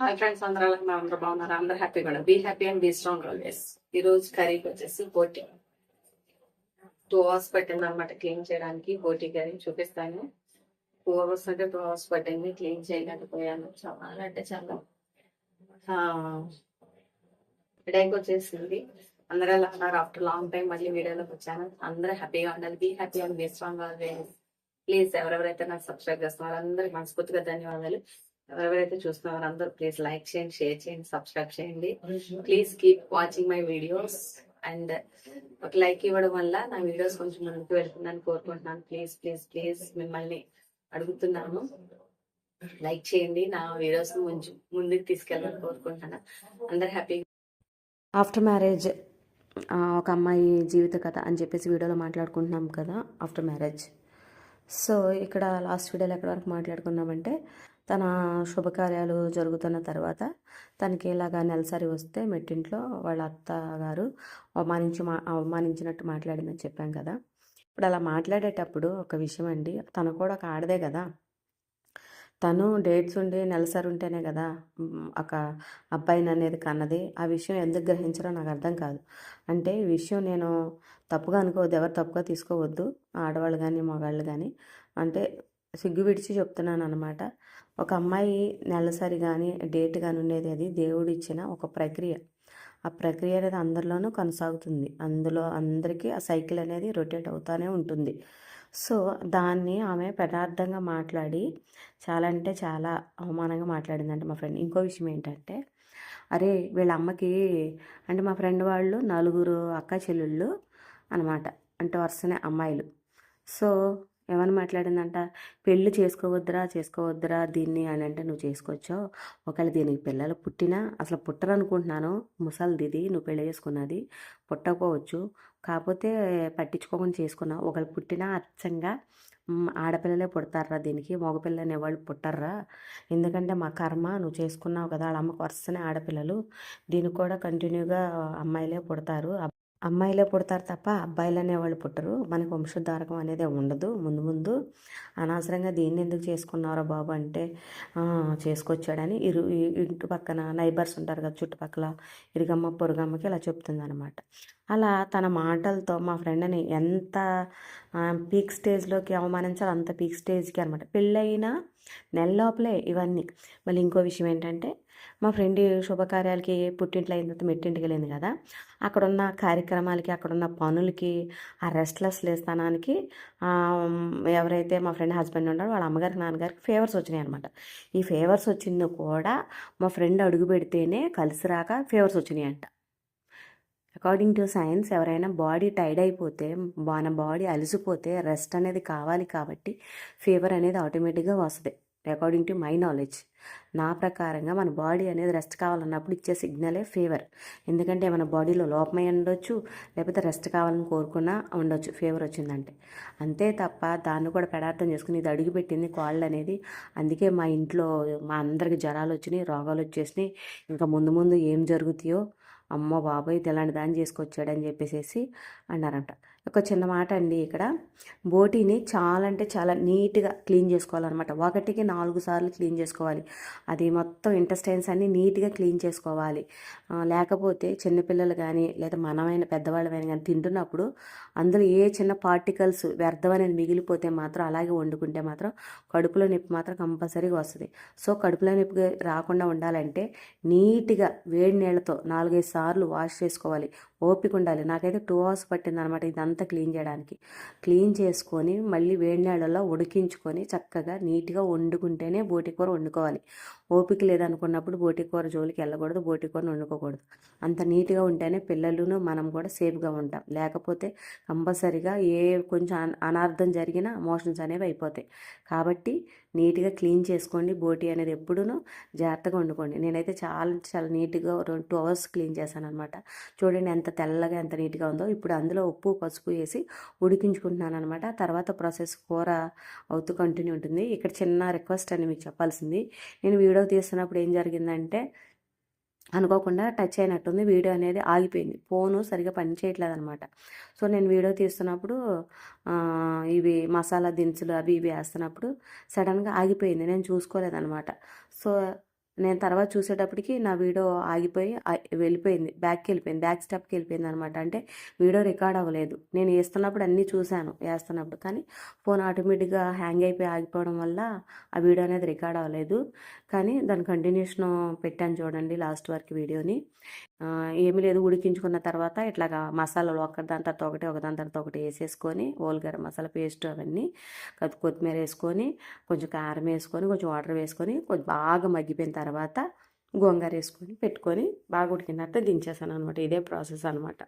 Hi friends అందరూ ఎలా ఉన్నారు? అందరూ బాగున్నారు? అందరూ హ్యాపీగా ఉన్నారు be happy and be strong always ఈ రోజు కర్రీకి వచ్చేసి బోటి. టూ అవర్స్ పట్టింది అనమాట క్లీన్ చేయడానికి. బోటి కర్రీ చూపిస్తాను. టూ అవర్స్ అంటే టూ అవర్స్ పట్టింది క్లీన్ చేయలేకపోయాను. చాలా అంటే చాలా. హెడేక్ వచ్చేసింది. అందరూ ఎలా ఉన్నారు? ఆఫ్టర్ లాంగ్ టైం మళ్ళీ వీడియోలోకి వచ్చాను. అందరూ హ్యాపీగా ఉండాలి. Be happy and be strong always please ఎవరెవరైతే నాకు సబ్స్క్రైబ్ చేస్తున్నారో అందరికి మనస్ఫూర్తిగా ధన్యవాదాలు. ఎవరెవరైతే చూస్తున్నారో అందరూ ప్లీజ్ లైక్ చేయండి షేర్ చేయండి సబ్స్క్రైబ్ చేయండి. Please keep watching my videos and ఒక లైక్ ఇవ్వడం వల్ల నా వీడియోస్ కొంచెం ముందుకు వెళ్తుందని కోరుకుంటున్నాను. ప్లీజ్ ప్లీజ్ ప్లీజ్ మిమ్మల్ని అడుగుతున్నాను. లైక్ చేయండి నా వీడియోస్ కొంచెం ముందుకు తీసుకెళ్ళాలని కోరుకుంటున్నాను. అందరు హ్యాపీ ఆఫ్టర్ మ్యారేజ్ ఒక అమ్మాయి జీవిత కథ అని చెప్పేసి వీడియోలో మాట్లాడుకుంటున్నాం కదా ఆఫ్టర్ మ్యారేజ్ సో ఇక్కడ లాస్ట్ వీడియోలో ఎక్కడి వరకు మాట్లాడుకున్నామంటే తన శుభకార్యాలు జరుగుతున్న తర్వాత తనకి ఇలాగా నెలసరి వస్తే మెట్టింట్లో వాళ్ళ అత్తగారు అవమానించి మా అవమానించినట్టు మాట్లాడిందని చెప్పాం కదా. ఇప్పుడు అలా మాట్లాడేటప్పుడు ఒక విషయం అండి తను కూడా ఒక ఆడదే కదా. తను డేట్స్ ఉండి నెలసరి ఉంటేనే కదా ఒక అబ్బాయిని అనేది కన్నది. ఆ విషయం ఎందుకు గ్రహించరో నాకు అర్థం కాదు. అంటే ఈ విషయం నేను తప్పుగా అనుకోవద్దు ఎవరు తప్పుగా తీసుకోవద్దు ఆడవాళ్ళు కానీ మగవాళ్ళు కానీ అంటే సిగ్గు విడిచి చెప్తున్నాను అనమాట ఒక అమ్మాయి నెలసరి కానీ డేట్ కానీ ఉండేది అది. దేవుడు ఇచ్చిన ఒక ప్రక్రియ. ఆ ప్రక్రియ అనేది అందరిలోనూ కొనసాగుతుంది. అందులో అందరికీ ఆ సైకిల్ అనేది రొటేట్ అవుతూనే ఉంటుంది. సో దాన్ని ఆమె పదార్థంగా మాట్లాడి చాలా అంటే చాలా అవమానంగా మాట్లాడిందంటే మా ఫ్రెండ్. ఇంకో విషయం ఏంటంటే అరే వీళ్ళ అమ్మకి అంటే మా ఫ్రెండ్ వాళ్ళు నలుగురు అక్క చెల్లెళ్ళు అనమాట అంటే వరుసనే అమ్మాయిలు. సో ఏమని మాట్లాడిందంట? పెళ్ళి చేసుకోవద్దురా చేసుకోవద్దురా దీన్ని అని అంటే నువ్వు చేసుకోవచ్చో? ఒకవేళ దీనికి పిల్లలు పుట్టినా అసలు పుట్టరనుకుంటున్నాను? ముసలిది ఇది నువ్వు పెళ్ళి చేసుకున్నది పుట్టకపోవచ్చు. కాకపోతే పట్టించుకోకుండా చేసుకున్నావు. ఒకళ్ళు పుట్టినా అచ్చంగా ఆడపిల్లలే పుడతారా దీనికి మగపిల్ల అనేవాళ్ళు పుట్టర్రా. ఎందుకంటే మా కర్మ నువ్వు చేసుకున్నావు కదా వాళ్ళ అమ్మకు వరుసనే ఆడపిల్లలు. దీనికి కూడా కంటిన్యూగా అమ్మాయిలే పుడతారు. అమ్మాయిలే పుడతారు తప్ప అబ్బాయిలు అనేవాళ్ళు పుట్టరు. మనకు వంశధారకం అనేది ఉండదు. ముందు ముందు అనవసరంగా దీన్ని ఎందుకు చేసుకున్నారో బాబు అంటే చేసుకొచ్చాడని ఇరు ఇంటి పక్కన నైబర్స్ ఉంటారు కదా చుట్టుపక్కల ఇరుగమ్మ పొరుగమ్మకి ఇలా చెప్తుంది అనమాట అలా తన మాటలతో మా ఫ్రెండ్ని ఎంత పీక్ స్టేజ్లోకి అవమానించాలో అంత పీక్ స్టేజ్కి అనమాట పెళ్ళైన నెల లోపలే ఇవన్నీ. మళ్ళీ ఇంకో విషయం ఏంటంటే మా ఫ్రెండ్ శుభకార్యాలకి పుట్టింట్లో అయిన తర్వాత మెట్టింటికి వెళ్ళింది కదా. అక్కడున్న కార్యక్రమాలకి అక్కడున్న పనులకి ఆ రెస్ట్లెస్ లేస్తానానికి ఎవరైతే మా ఫ్రెండ్ హస్బెండ్ ఉన్నారో వాళ్ళ అమ్మగారికి నాన్నగారికి ఫేవర్స్ వచ్చినాయి అనమాట ఈ ఫేవర్స్ వచ్చింది కూడా మా ఫ్రెండ్ అడుగు పెడితేనే కలిసి రాక ఫేవర్స్ వచ్చినాయి అంట అకార్డింగ్ టు సైన్స్ ఎవరైనా బాడీ టైడ్ అయిపోతే మన బాడీ అలసిపోతే రెస్ట్ అనేది కావాలి కాబట్టి ఫీవర్ అనేది ఆటోమేటిక్గా వస్తుంది. అకార్డింగ్ టు మై నాలెడ్జ్ నా ప్రకారంగా మన బాడీ అనేది రెస్ట్ కావాలన్నప్పుడు ఇచ్చే సిగ్నలే ఫీవర్ ఎందుకంటే మన బాడీలో లోపమై ఉండొచ్చు లేకపోతే రెస్ట్ కావాలని కోరుకున్నా ఉండొచ్చు ఫీవర్ వచ్చిందంటే. అంతే తప్ప దాన్ని కూడా పెడార్థం చేసుకుని ఇది అడుగుపెట్టింది కాళ్ళు అనేది. అందుకే మా ఇంట్లో మా అందరికి జ్వరాలు వచ్చినాయి రోగాలు వచ్చేసినాయి. ఇంకా ముందు ముందు ఏం జరుగుతాయో అమ్మ బాబాయ్ ఇది ఎలాంటి దాన్ని చేసుకొచ్చాడని చెప్పేసి అన్నారంట. ఒక చిన్న మాట అండి ఇక్కడ. బోటీని చాలా అంటే చాలా నీట్గా క్లీన్ చేసుకోవాలన్నమాట. ఒకటికి నాలుగు సార్లు క్లీన్ చేసుకోవాలి. అది మొత్తం ఇంటెస్టైన్స్ అన్ని నీట్గా క్లీన్ చేసుకోవాలి. లేకపోతే చిన్నపిల్లలు కానీ లేదా మనమైన పెద్దవాళ్ళమైన కానీ తింటున్నప్పుడు అందులో ఏ చిన్న పార్టికల్స్ వ్యర్థం అనేది మిగిలిపోతే మాత్రం అలాగే వండుకుంటే మాత్రం కడుపులో నొప్పి మాత్రం కంపల్సరీగా వస్తుంది. సో కడుపులో నొప్పి రాకుండా ఉండాలంటే నీట్గా వేడి నీళ్ళతో నాలుగైదు సార్లు వాష్ చేసుకోవాలి. ఓపిక ఉండాలి. నాకైతే టూ అవర్స్ పట్టింది అనమాట ఇదంతా క్లీన్ చేయడానికి. క్లీన్ చేసుకొని మళ్ళీ వేడి నీళ్ళలో ఉడికించుకొని చక్కగా నీట్గా వండుకుంటేనే బోటి కూర వండుకోవాలి. ఓపిక లేదనుకున్నప్పుడు బోటి కూర జోలికి వెళ్ళకూడదు బోటి వండుకోకూడదు. అంత నీట్గా ఉంటేనే పిల్లలను మనం కూడా సేఫ్గా ఉంటాం. లేకపోతే కంపల్సరిగా ఏ కొంచెం అన- అనార్థం జరిగినా మోషన్స్ అనేవి అయిపోతాయి. కాబట్టి నీట్గా క్లీన్ చేసుకోండి బోటి అనేది ఎప్పుడూనూ జాగ్రత్తగా వండుకోండి. నేనైతే చాలా చాలా నీట్గా రెండు టూ అవర్స్ క్లీన్ చేశాను అనమాట చూడండి ఎంత తెల్లగా ఎంత నీట్గా ఉందో. ఇప్పుడు అందులో ఉప్పు పసుపు వేసి ఉడికించుకుంటున్నాను అనమాట తర్వాత ప్రాసెస్ కూర అవుతూ కంటిన్యూ ఉంటుంది. ఇక్కడ చిన్న రిక్వెస్ట్ అని మీకు చెప్పాల్సింది. నేను వీడియో వీడియో తీస్తున్నప్పుడు ఏం జరిగిందంటే అనుకోకుండా టచ్ అయినట్టుంది వీడియో అనేది ఆగిపోయింది. ఫోను సరిగా పనిచేయట్లేదు అనమాట సో నేను వీడియో తీస్తున్నప్పుడు ఇవి మసాలా దినుసులు అవి ఇవి వేస్తున్నప్పుడు సడన్గా ఆగిపోయింది. నేను చూసుకోలేదనమాట. సో నేను తర్వాత చూసేటప్పటికి నా వీడియో ఆగిపోయి వెళ్ళిపోయింది. బ్యాక్కి వెళ్ళిపోయింది. బ్యాక్ స్టెప్కి వెళ్ళిపోయింది అనమాట. అంటే వీడియో రికార్డ్ అవ్వలేదు. నేను వేస్తున్నప్పుడు అన్నీ చూశాను వేస్తున్నప్పుడు కానీ ఫోన్ ఆటోమేటిక్గా హ్యాంగ్ అయిపోయి ఆగిపోవడం వల్ల ఆ వీడియో అనేది రికార్డ్ అవ్వలేదు. కానీ దాని కంటిన్యూషన్ పెట్టాను చూడండి లాస్ట్ వరకు వీడియోని. ఏమీ లేదు ఉడికించుకున్న తర్వాత ఇట్లాగా మసాలాలు ఒకటి దాని తర్వాత ఒకటి ఒకదాని తర్వాత ఒకటి వేసేసుకొని ఓల్గరం మసాలా పేస్ట్ అవన్నీ కొద్ది కొత్తిమీర వేసుకొని కొంచెం కారం వేసుకొని కొంచెం వాటర్ వేసుకొని కొంచెం బాగా మగ్గిపోయిన తర్వాత గోంగూర వేసుకొని పెట్టుకొని బాగా ఉడికిన తర్వాత దించేసాను అనమాట ఇదే ప్రాసెస్ అనమాట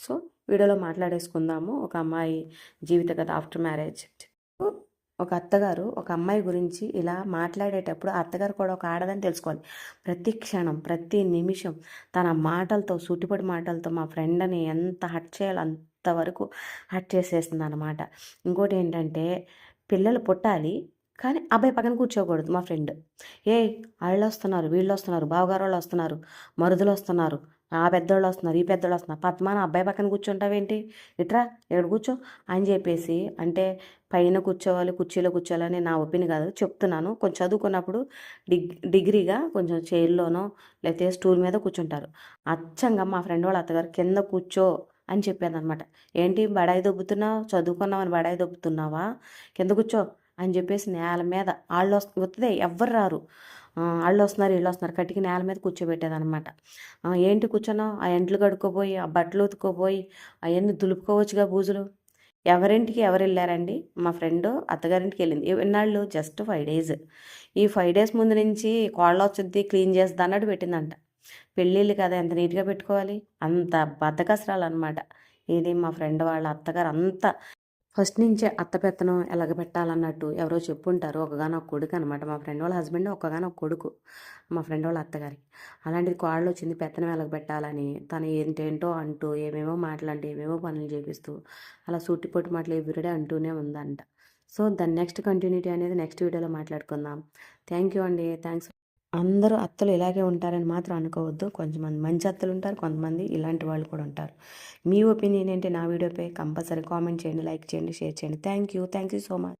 సో వీడియోలో మాట్లాడేసుకుందాము. ఒక అమ్మాయి జీవిత కథ ఆఫ్టర్ మ్యారేజ్. ఒక అత్తగారు ఒక అమ్మాయి గురించి ఇలా మాట్లాడేటప్పుడు ఆ అత్తగారు కూడా ఒక ఆడదని తెలుసుకోవాలి. ప్రతి క్షణం ప్రతి నిమిషం తన మాటలతో సూటిపడి మాటలతో మా ఫ్రెండ్ని ఎంత హట్ చేయాలో అంతవరకు హట్ చేసేస్తుంది అనమాట ఇంకోటి ఏంటంటే పిల్లలు పుట్టాలి కానీ అబ్బాయి పక్కన కూర్చోకూడదు మా ఫ్రెండ్. ఏ వాళ్ళు వస్తున్నారు వీళ్ళు వస్తున్నారు బావగారు వాళ్ళు వస్తున్నారు మరుదులు వస్తున్నారు ఆ పెద్దోళ్ళు వస్తున్నారు ఈ పెద్దోళ్ళు వస్తున్నారు. పద్మాన అబ్బాయి పక్కన కూర్చుంటావేంటి? ఇట్రా ఇక్కడ కూర్చో అని చెప్పేసి అంటే పైన కూర్చోవాలి కుర్చీలో కూర్చోవాలని నా ఒపీనియన్ కాదు చెప్తున్నాను. కొంచెం చదువుకున్నప్పుడు డిగ్ డిగ్రీగా కొంచెం చైర్లోనో లేకపోతే స్టూల్ మీద కూర్చుంటారు. అచ్చంగా మా ఫ్రెండ్ వాళ్ళ అత్తగారు కింద కూర్చో అని చెప్పేదన్నమాట. ఏంటి బడాయి దొబ్బుతున్నావు? చదువుకున్నావని బడాయి దొబ్బుతున్నావా? కింద కూర్చో అని చెప్పేసి నేల మీద వాళ్ళు వస్తుంది ఎవ్వరు రారు. వాళ్ళు వస్తున్నారు వీళ్ళు వస్తున్నారు. కట్టికి నేల మీద కూర్చోబెట్టేదనమాట ఏంటి కూర్చున్నావు? ఆ ఎంట్లు కడుక్కోపోయి ఆ బట్టలు ఉతుక్కోపోయి అవన్నీ దులుపుకోవచ్చుగా బూజులు? ఎవరింటికి ఎవరు వెళ్ళారండి? మా ఫ్రెండ్ అత్తగారింటికి వెళ్ళింది. ఎన్నాళ్ళు జస్ట్ ఫైవ్ డేస్. ఈ ఫైవ్ డేస్ ముందు నుంచి కోళ్ళ వచ్చింది క్లీన్ చేస్తా అన్నట్టు పెట్టిందంట. పెళ్ళిళ్ళు కదా ఎంత నీట్గా పెట్టుకోవాలి? అంత బద్దకసరాలు అనమాట ఇది మా ఫ్రెండ్ వాళ్ళ అత్తగారు అంత ఫస్ట్ నుంచే అత్త పెత్తనం ఎలాగ పెట్టాలన్నట్టు ఎవరో చెప్పుంటారు ఒకగానో కొడుకు అనమాట మా ఫ్రెండ్ వాళ్ళ హస్బెండ్ ఒకగానో కొడుకు మా ఫ్రెండ్ వాళ్ళ అత్తగారికి. అలాంటిది కోడలు వచ్చింది పెత్తనం ఎలాగ పెట్టాలని తను ఏంటేంటో అంటూ ఏమేమో మాట్లాడి ఏమేమో పనులు చేపిస్తూ అలా సూటిపోటు మాటలు ఎవ్రీడే అంటూనే ఉందంట. సో దాని నెక్స్ట్ కంటిన్యూటీ అనేది నెక్స్ట్ వీడియోలో మాట్లాడుకుందాం. థ్యాంక్ యూ అండి. థ్యాంక్స్ అందరూ అత్తలు ఇలాగే ఉంటారని మాత్రం అనుకోవద్దు. కొంతమంది మంచి అత్తలు ఉంటారు కొంతమంది ఇలాంటి వాళ్ళు కూడా ఉంటారు. మీ ఒపీనియన్ ఏంటి? నా వీడియోపై కంపల్సరీ కామెంట్ చేయండి లైక్ చేయండి షేర్ చేయండి. Thank you thank you so much